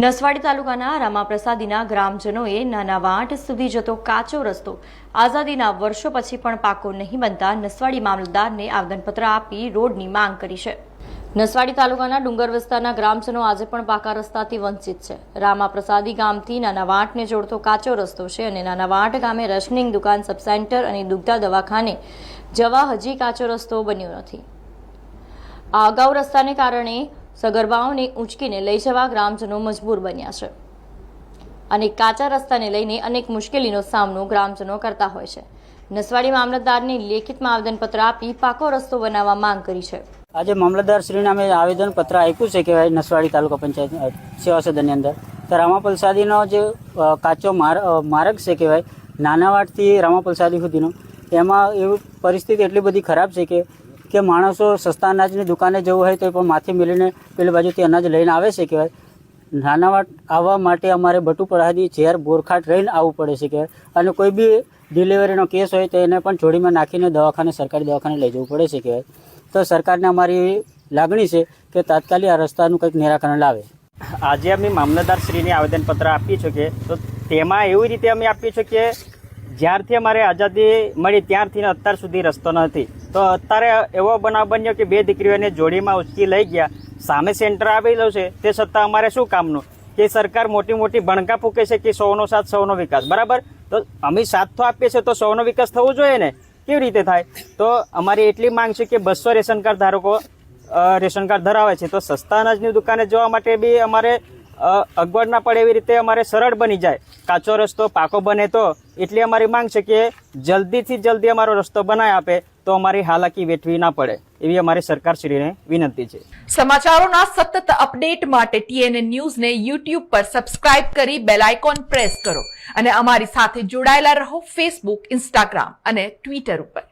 નસવાડી તાલુકાના રામાપ્રસાદીના ગ્રામજનોએ નાના વાંટ સુધી જતો કાચો રસ્તો. આઝાદીના વર્ષો પછી પણ પાકો નહીં બનતા નસવાડી મામલતદારને આવેદનપત્ર આપી રોડની માંગ કરી છે. નસવાડી તાલુકાના ડુંગર વિસ્તારના ગ્રામજનો આજે પણ પાકા રસ્તાથી વંચિત છે. રામાપ્રસાદી ગામથી નાના વાંટને જોડતો કાચો રસ્તો છે અને નાના વાંટ ગામે રેશનિંગ દુકાન સબસેન્ટર અને દુગ્ધા દવાખાને જવા હજી કાચો રસ્તો બન્યો નથી. અગાઉ રસ્તાને કારણે સગર્ભાઓને ઉંચકીને લઈ જવા ગ્રામજનો મજબૂર બન્યા છે. અને કાચા રસ્તાને લઈને અનેક મુશ્કેલીનો સામનો ગ્રામજનો કરતા હોય છે. નસવાડી મામલતદારને લેખિતમાં આવેદનપત્ર આપી પાકો રસ્તો બનાવવા માંગ કરી છે. આજે મામલતદાર શ્રીને અમે આવેદન પત્ર આપ્યું છે કે નસવાડી તાલુકા પંચાયત સેવા સદનની અંદર. તો રામાપલસાદીનો જે કાચો માર- માર્ગ છે કહેવાય નાનાવાડથી રામાપલસાદી સુધીનો, એમાં એવી પરિસ્થિતિ એટલી બધી ખરાબ છે કે કે માણસો સસ્તા અનાજની દુકાને જવું હોય તો પણ માથે મેળીને પેલી બાજુથી અનાજ લઈને આવે છે કહેવાય. નાના આવવા માટે અમારે બટુ પડાદી ઝેર, બોરખાટ રહીને આવવું પડે છે કહેવાય. અને કોઈ બી ડિલિવરીનો કેસ હોય તો એને પણ જોડીમાં નાખીને દવાખાને, સરકારી દવાખાને લઈ જવું પડે છે કહેવાય. તો સરકારને અમારી લાગણી છે કે તાત્કાલિક આ રસ્તાનું કંઈક નિરાકરણ લાવે. આજે અમે મામલતદારશ્રીને આવેદનપત્ર આપીએ છીએ કે તો તેમાં એવી રીતે અમે આપીએ છીએ કે જ્યારથી અમારે આઝાદી મળી ત્યારથી અત્યાર સુધી રસ્તો નથી. તો અત્યારે એવો બનાવ બન્યો કે બે દીકરીઓને જોડીમાં ઉચકી લઈ ગયા. સામે સેન્ટર આવેલું છે. તે છતાં અમારે શું કામનું? કે સરકાર મોટી મોટી ભણકા ફૂકે છે કે સૌનો સાથ, સૌનો વિકાસ. બરાબર? તો અમે સાથ તો આપીએ છીએ તો સૌનો વિકાસ થવો જોઈએ ને? કેવી રીતે થાય? તો અમારી એટલી માંગ છે કે બસો રેશન કાર્ડ ધારકો રેશન કાર્ડ ધરાવે છે. તો સસ્તા અનાજની દુકાને જવા માટે બી અમારે અગવડ ના પડે એવી રીતે અમારે સરળ બની જાય. કાચો રસ્તો પાકો બને તો, એટલી અમારી માંગ છે કે જલ્દીથી જલ્દી અમારો રસ્તો બનાવી આપે, તો અમારી હાલાકી વેઠવી ના પડે. એવી અમારી સરકારશ્રીને વિનંતી છે. સમાચારોના સતત અપડેટ માટે ટીએનએ ન્યૂઝને યુટ્યુબ પર સબસ્ક્રાઇબ કરી બેલ આઇકોન પ્રેસ કરો. અને અમારી સાથે જોડાયેલા રહો ફેસબુક ઇન્સ્ટાગ્રામ અને ટ્વિટર ઉપર.